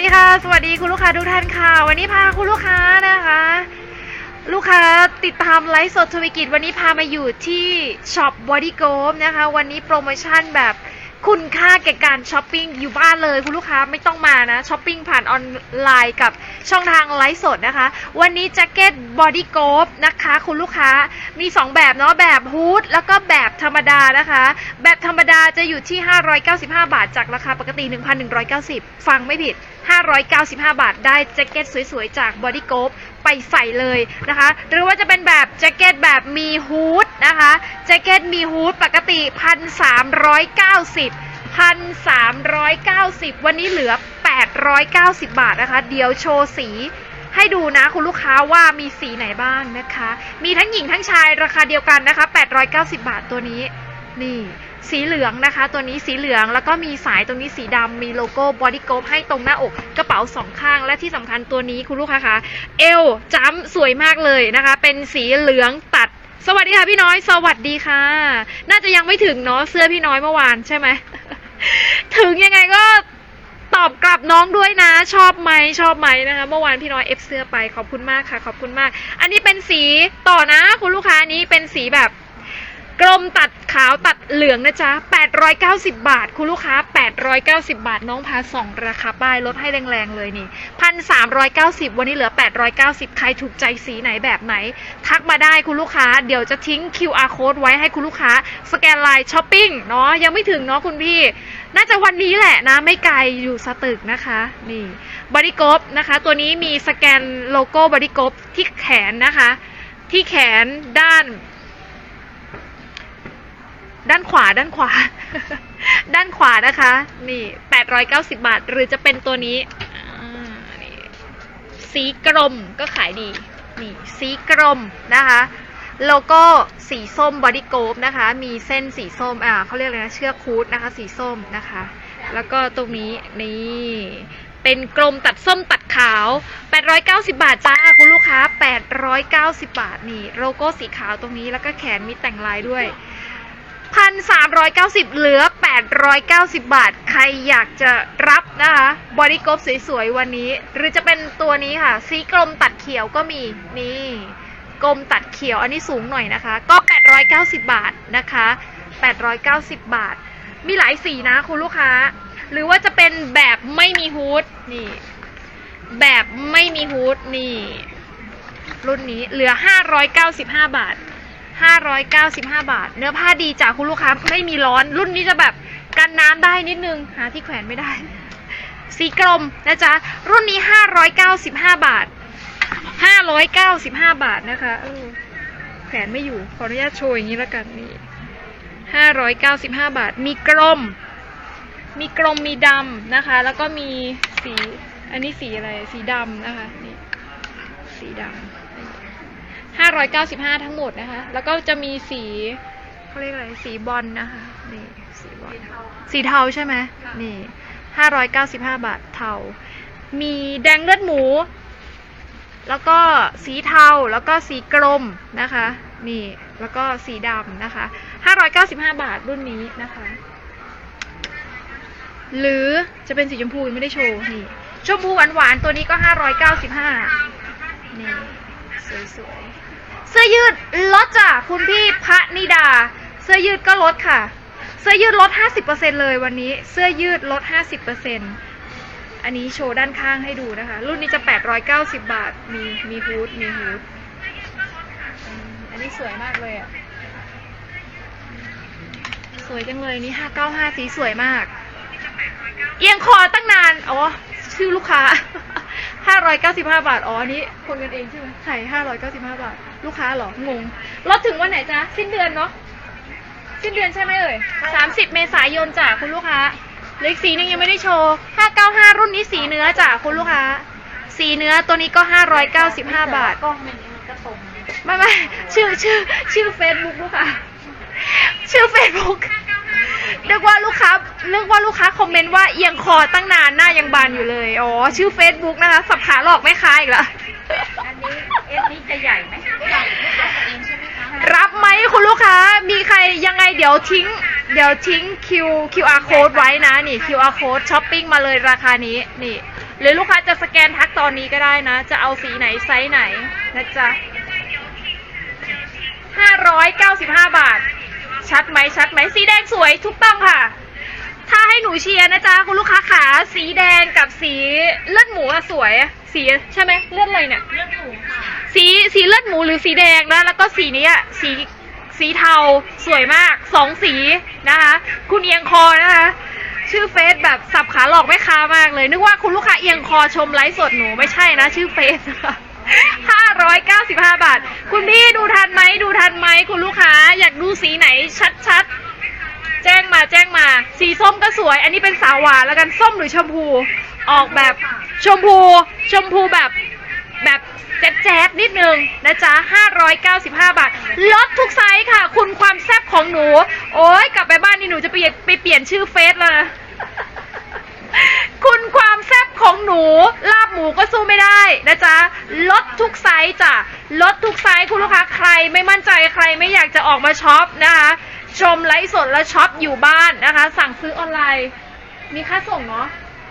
ดีค่ะ สวัสดีคุณลูกค้าทุกท่านค่ะ วันนี้พาคุณลูกค้านะคะ ลูกค้าติดตามไลฟ์สดธุรกิจวันนี้พามาอยู่ที่ช็อปบอดี้โกมนะคะ วันนี้โปรโมชั่นแบบคุณค่าแก่การช้อปปิ้งอยู่บ้านเลยคุณลูกค้าไม่ต้องมานะช้อปปิ้งผ่านออนไลน์กับ ช่องทางไลฟ์สดนะคะ วันนี้แจ็คเก็ตบอดี้โกฟนะคะคุณลูกค้ามี 2 แบบเนาะแบบฮูดแล้วก็แบบธรรมดานะคะ แบบธรรมดาจะอยู่ที่ 595 บาท จากราคาปกติ 1,190 ฟังไม่ผิด 595 บาท ได้แจ็คเก็ตสวยๆ จากบอดี้โกฟไปใส่เลยนะคะ หรือว่าจะเป็นแบบแจ็คเก็ตแบบมีฮูดนะคะแจ็คเก็ตมีฮูดปกติ 1,390 1,390 วันนี้เหลือ 890 บาทนะคะ เดี๋ยวโชว์สีให้ดูนะคุณลูกค้าว่ามีสีไหนบ้างนะคะ มีทั้งหญิงทั้งชายราคาเดียวกันนะคะ 890 บาทตัวนี้ นี่ สีเหลืองนะคะ ตัวนี้สีเหลืองแล้วก็มีสายตรงนี้สีดำมีโลโก้บอดี้โก p ให้ตรงหน้าอกกระเป๋าสองข้างและที่สำคัญตัวนี้คุณลูกค้าคะเอวจ้ำสวยมากเลยนะคะ เป็นสีเหลืองตัด สวัสดีค่ะพี่น้อยสวัสดีค่ะ น่าจะยังไม่ถึงเนาะเสื้อพี่น้อยเมื่อวานใช่ไหมถึงยังไงก็ น้องด้วยนะ ชอบไหมชอบไหมนะคะ เมื่อวานพี่น้อยเอฟเสื้อไปขอบคุณมากค่ะ ขอบคุณมาก อันนี้เป็นสีต่อนะ คุณลูกค้านี้เป็นสีแบบ กลมตัดขาวตัดเหลืองนะจ๊ะ 890 บาท คุณลูกค้า 890 บาท น้องพาสองราคาป้ายลดให้แรงๆเลยนี่ 1,390 วันนี้เหลือ 890 ใครถูกใจสีไหนแบบไหน ทักมาได้คุณลูกค้า เดี๋ยวจะทิ้ง QR code ไว้ให้คุณลูกค้า สแกนไลน์ช้อปปิ้งเนาะ ยังไม่ถึงเนาะคุณพี่ น่าจะวันนี้แหละนะ ไม่ไกลอยู่สตึกนะคะ นี่บอดี้กบนะคะ ตัวนี้มีสแกนโลโก้บอดี้กบที่แขนนะคะ ที่แขนด้าน ด้านขวาด้านขวา ด้านขวานะคะ นี่890บาท หรือจะเป็นตัวนี้นสีกรมก็ขายดี นี่สีกรมนะคะโลโก้สีส้มบอดี้โก p นะคะ มีเส้นสีส้ม อ่าเขาเรียกอะไรนะ เชือกคูดนะคะ สีส้มนะคะ แล้วก็ตรงนี้ นี่ เป็นกลมตัดส้มตัดขาว 890 บาทจ้า คุณลูกค้า 890 บาท นี่ โลโก้สีขาวตรงนี้ แล้วก็แขนมีแต่งลายด้วย พันสามร้อยเก้าสิบเหลือแปดร้อยเก้าสิบบาท ใครอยากจะรับนะคะบอดี้ก p สวยๆ วันนี้ หรือจะเป็นตัวนี้ค่ะ สีกลมตัดเขียวก็มี นี่กลมตัดเขียวอันนี้สูงหน่อยนะคะ ก็ 890 บาทนะคะ 890 บาท มีหลายสีนะคุณลูกค้า หรือว่าจะเป็นแบบไม่มีฮูดนี่ แบบไม่มีฮูดนี่ รุ่นนี้เหลือ 595 บาท 595 บาท เนื้อผ้าดีจากคุณลูกค้าไม่มีร้อน รุ่นนี้จะแบบกันน้ำได้นิดนึง หาที่แขวนไม่ได้ สีกลมนะจ๊ะ รุ่นนี้ 595 บาท 595 บาทนะคะแขวนไม่อยู่ ขออนุญาตโชว์อย่างนี้แล้วกันนี่595 บาท มีกลม มีกลมมีดำนะคะ แล้วก็มีสี อันนี้สีอะไร สีดำนะคะ นี่ สีดำ 595 ทั้งหมดนะคะ แล้วก็จะมีสีเขาเรียกอะไร สีบอลนะคะ นี่สีบอลสีเทาใช่ไหมนี่ 595 บาทเทา มีแดงเลือดหมู แล้วก็สีเทา แล้วก็สีกลมนะคะ นี่ แล้วก็สีดำนะคะ 595 บาทรุ่นนี้นะคะ หรือจะเป็นสีชมพูยังไม่ได้โชว์นี่ ชมพูหวานๆตัวนี้ก็ 595นี่สวยๆ เสื้อยืดลดจ้ะคุณพี่พระนิดา เสื้อยืดก็ลดค่ะ เสื้อยืดลด 50%เลยวันนี้ เสื้อยืดลด 50%อันนี้โชว์ด้านข้างให้ดูนะคะ รุ่นนี้จะ 890 บาท มีมีฮูดมีฮูดอันนี้สวยมากเลยอะ สวยจังเลยนี่ 595 สีสวยมาก เอียงคอตั้งนาน อ๋อ ชื่อลูกค้า 595 บาท อ๋ออันนี้คนกันเองใช่ไหมไข่595 บาท ลูกค้าเหรอ งงรถถึงวันไหนจ๊ะ สิ้นเดือนเนาะ สิ้นเดือนใช่ไหมเอ่ย30 เมษายนจ้ะคุณลูกค้าเหล็กสีหนึงยังไม่ได้โชว์ 595 รุ่นนี้สีเนื้อจ้ะคุณลูกค้า สีเนื้อตัวนี้ก็ 595 บาท กล้องมันก็ตรง ไม่ไม่ชื่อชื่อชื่อเฟซบุ๊กลูกค้า ชื่อเฟซบุ๊ก นึกว่าลูกค้านึกว่าลูกค้าคอมเมนต์ว่าเอียงคอตั้งนานหน้ายังบานอยู่เลย อ๋อ ชื่อเฟซบุ๊กนะคะ สับขาหลอกแม่ค้าอีกแล้วอันนี้เอสนี้จะใหญ่ไหมใหญ่ไม่ใช่ตัวเองใช่ไหมคะรับไหมคุณลูกค้า มีใครยังไงเดี๋ยวทิ้ง เดี๋ยวทิ้ง Q QR code ไว้นะนี่ QR code ช้อปปิ้งมาเลยราคานี้นี่ หรือลูกค้าจะสแกนทักตอนนี้ก็ได้นะ จะเอาสีไหนไซส์ไหนนะจ๊ะ595บาท ชัดไหมชัดไหมสีแดงสวยทุกต้องค่ะ ถ้าให้หนูเชียร์นะจ๊ะคุณลูกค้าขาสีแดงกับสีเลือดหมูอะสวย สีใช่ไหมเลือดอะไรเนี่ยเลือดหมูสีสีเลือดหมูหรือสีแดงนะแล้วก็สีนี้อะสีสีเทาสวยมากสองสีนะคะ คุณเอียงคอนะคะ ชื่อเฟซแบบสับขาหลอกแม่ค้ามากเลย นึกว่าคุณลูกค้าเอียงคอชมไลฟ์สดหนูไม่ใช่นะ ชื่อเฟซนะะ ห้าร้อยเก้าสิบห้าบาท คุณพี่ดูทันไหมดูทันไหมคุณลูกค้าอยากดูสีไหนชัดๆ แจ้งมาแจ้งมา สีส้มก็สวย อันนี้เป็นสาวหวานแล้วกันส้มหรือชมพู ออกแบบชมพู ชมพูแบบแบบแจ๊ดๆนิดนึงนะจ๊ะ 595 บาท ลดทุกไซส์ค่ะ คุณความแซ่บของหนู โอ้ยกลับไปบ้านนี่หนูจะไปไปเปลี่ยนชื่อเฟซเลย นะจ๊ะลดทุกไซส์จ้ะลดทุกไซส์คุณลูกค้าใครไม่มั่นใจใครไม่อยากจะออกมาช็อปนะคะ ชมไลฟ์สดแล้วช็อปอยู่บ้านนะคะ สั่งซื้อออนไลน์ มีค่าส่งเนาะ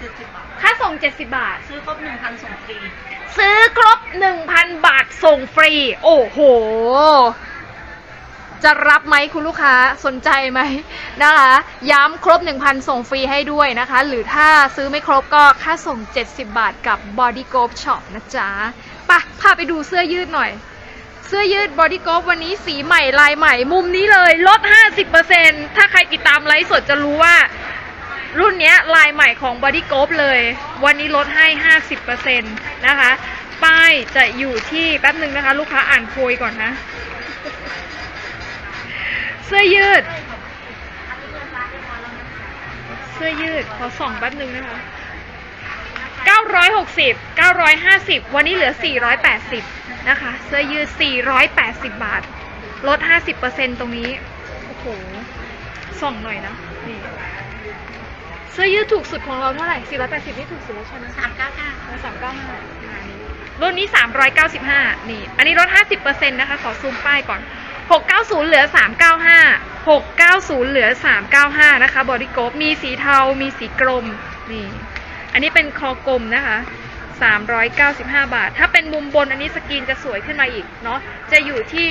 เจ็ดสิบบาท ค่าส่ง 70 บาท ซื้อครบหนึ่งพันส่งฟรี ซื้อครบ 1,000 บาทส่งฟรี โอ้โห จะรับไหมคุณลูกค้าสนใจไหมนะคะ ย้ำครบ 1,000 ส่งฟรีให้ด้วยนะคะ หรือถ้าซื้อไม่ครบก็ค่าส่ง 70 บาทกับ Body g o p Shop นะจ๊ะปะพาไปดูเสื้อยืดหน่อย เสื้อยืด Body g o p วันนี้สีใหม่ลายใหม่มุมนี้เลยลด 50%ถ้าใครติดตามไลฟ์สดจะรู้ว่า รุ่นนี้ลายใหม่ของ Body g o p เลย วันนี้ลดให้ 50%นะคะ ป้ายจะอยู่ที่แป๊บหนึ่งนะคะ ลูกค้าอ่านโพยก่อนนะ เสื้อยืด เสื้อยืด ขอส่องแป๊บหนึ่งนะคะ 960 950 วันนี้เหลือ 480 นะคะ เสื้อยืด 480 บาท ลด 50%ตรงนี้ โอ้โห ส่องหน่อยนะ นี่เสื้อยืดถูกสุดของเราเท่าไหร่ 480 นี่ถูกสุดแล้วใช่ไหมสามเก้าเก้าสามเก้าห้ารุ่นนี้ 395 นี่ อันนี้ลด 50%นะคะ ขอซูมป้ายก่อน 690 เหลือ 395 690 เหลือ 395 นะคะ บอดี้โกฟมีสีเทา มีสีกรมนี่ อันนี้เป็นคอกลมนะคะ 395 บาท ถ้าเป็นมุมบนอันนี้สกรีนจะสวยขึ้นมาอีกเนาะ จะอยู่ที่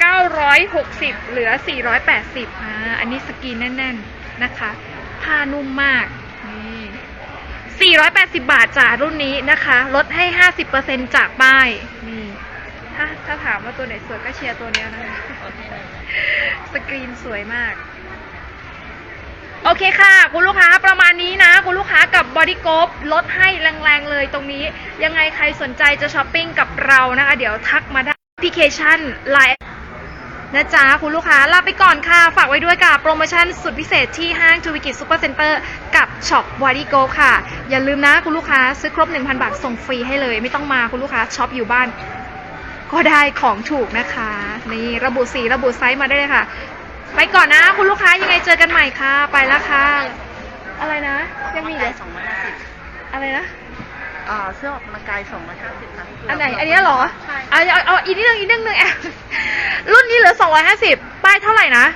เก้าร้อยหกสิบเหลือสี่ร้อยแปดสิบ960 เหลือ 480อ่าอันนี้สกรีนแน่น ๆ นะคะ ผ้านุ่มมากนี่ 480 บาทจากรุ่นนี้นะคะ ลดให้ 50%จากป้าย นี่ ถ้าถ้าถามว่าตัวไหนสวยก็เชียร์ตัวเนี้ยนะคะโอเคเลยสกรีนสวยมาก โอเคค่ะ คุณลูกค้าประมาณนี้นะ คุณลูกค้ากับบอดี้โก p ลดให้แรงๆเลยตรงนี้ ยังไงใครสนใจจะช้อปปิ้งกับเรานะคะ เดี๋ยวทักมาได้แอปพลิเคชัน Line นะจ๊ะคุณลูกค้าลาไปก่อนค่ะ ฝากไว้ด้วยกับโปรโมชั่นสุดพิเศษที่ห้างทูวิกิซูเปอร์เซ็นเตอร์กับช็อปวาริโกค่ะ อย่าลืมนะคุณลูกค้าซื้อครบ 1,000 บาทส่งฟรีให้เลย ไม่ต้องมาคุณลูกค้าช็อปอยู่บ้าน ก็ได้ของถูกนะคะนี่ระบุสีระบุไซส์มาได้เลยค่ะ ไปก่อนนะ คุณลูกค้ายังไงเจอกันใหม่ค่ะ ไปล้วค่ะ อะไรนะ ยังมีเหรอสองร้อยห้าสิบอะไรนะ อ่าเสื้อออกกำลังกายสองร้อยห้าสิบค่ะอันไหน อันนี้เหรอใช่เอาเอาเอาอีกนิดนึงอีกนิดนึงแอบรุ่นนี้เหลือ250ป้ายเท่าไหร่นะ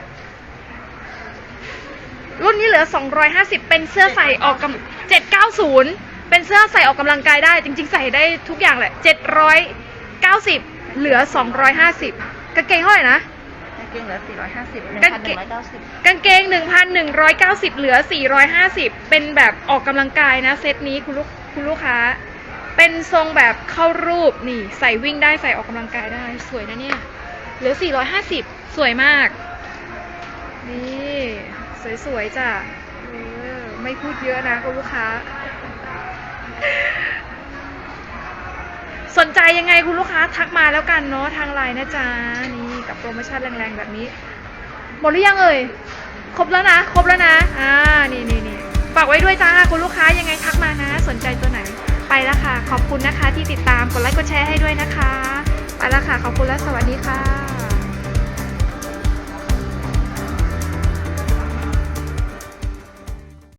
รุ่นนี้เหลือ250เป็นเสื้อใส่ออกกำ790เป็นเสื้อใส่ออกกำลังกายได้ จริง ๆ ใส่ได้ทุกอย่างแหละ790เหลือ250กางเกงเท่าไหร่นะ กางเกงเหลือสี่ร้อยห้าสิบหนึ่งกางพันหเกนึ่งงร้อยเก้าสิบกางเกง 1,190 เหลือ 450 เป็นแบบออกกำลังกายนะ เซตนี้คุณลูก คุณลูกค้า เป็นทรงแบบเข้ารูปนี่ใส่วิ่งได้ใส่ออกกำลังกายได้สวยนะเนี่ยเหลือ 450 สวยมาก นี่สวยๆจ้ะไม่พูดเยอะนะคุณลูกค้า สนใจยังไงคุณลูกค้าทักมาแล้วกันเนาะทางไลน์นะจ๊ะ นี่กับโปรโมชั่นแรงๆแบบนี้ หมดหรือยังเอ่ย ครบแล้วนะ ครบแล้วนะ อ่า นี่นี่นี่ ฝากไว้ด้วยจ้าคุณลูกค้ายังไงทักมานะ สนใจตัวไหน ไปแล้วค่ะ ขอบคุณนะคะที่ติดตามกดไลค์กดแชร์ให้ด้วยนะคะ ไปแล้วค่ะ ขอบคุณและสวัสดีค่ะ